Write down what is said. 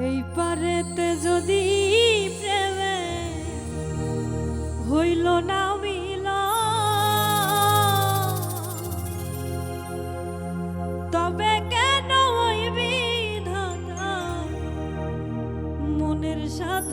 এই পারেতে যদি প্রেমে হইল না মিল তবে কেন ওই বিধাতা মনের সাধ